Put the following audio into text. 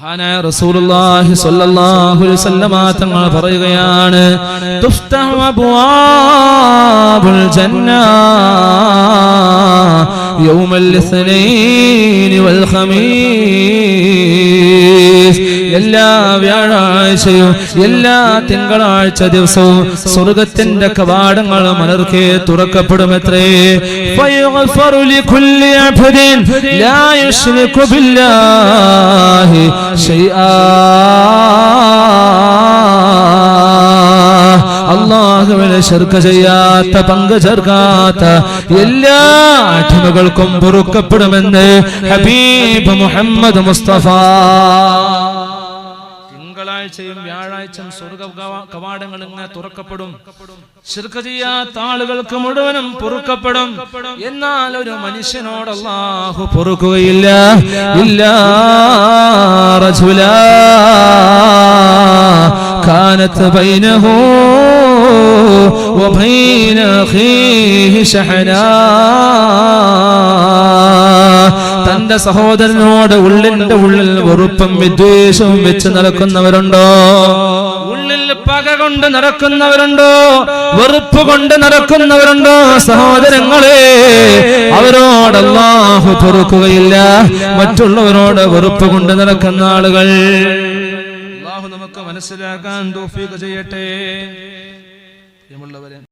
മഹാനായ റസൂലുള്ളാഹി സ്വല്ലല്ലാഹു അലൈഹി വസല്ലമ പറയുകയാണ് ജന്ന വൽ ഖമീസ് എല്ലാ വ്യാഴാഴ്ചയും എല്ലാ തിങ്കളാഴ്ച ദിവസവും സ്വർഗത്തിന്റെ കവാടങ്ങൾ മലർക്കെ തുറക്കപ്പെടുമത്രേ. അള്ളാഹുവിനെ ചെയ്യാത്ത പങ്ക് ചേർക്കാത്ത എല്ലാ അടിമകൾക്കും പൊറുക്കപ്പെടുമെന്ന് ഹബീബ് മുഹമ്മദ് മുസ്തഫ. തിങ്കളാഴ്ചയും വ്യാഴാഴ്ചയും സ്വർഗ കവാ- കവാടങ്ങൾ ഇങ്ങനെ തുറക്കപ്പെടും ശിർക്ക് ചെയ്യാത്ത ആളുകൾക്ക് മുഴുവനും പൊറുക്കപ്പെടും എന്നാൽ ഒരു മനുഷ്യനോട് അള്ളാഹു പൊറുക്കുകയില്ല ഇല്ല റജുലാ كانت بينه وبين أخيه شحناء തന്റെ സഹോദരനോട് ഉള്ളിന്റെ ഉള്ളിൽ വെറുപ്പും വിദ്വേഷവും വെച്ച് നടക്കുന്നവരുണ്ടോ? ഉള്ളിൽ പക കൊണ്ട് നടക്കുന്നവരുണ്ടോ? വെറുപ്പ് കൊണ്ട് നടക്കുന്നവരുണ്ടോ? സഹോദരങ്ങളെ അവരോട് അള്ളാഹു തുറക്കുകയില്ല മറ്റുള്ളവരോട് വെറുപ്പ് കൊണ്ട് നടക്കുന്ന ആളുകൾ. അള്ളാഹു നമുക്ക് മനസ്സിലാക്കാൻ തൗഫീഖ് ചെയ്യട്ടെ.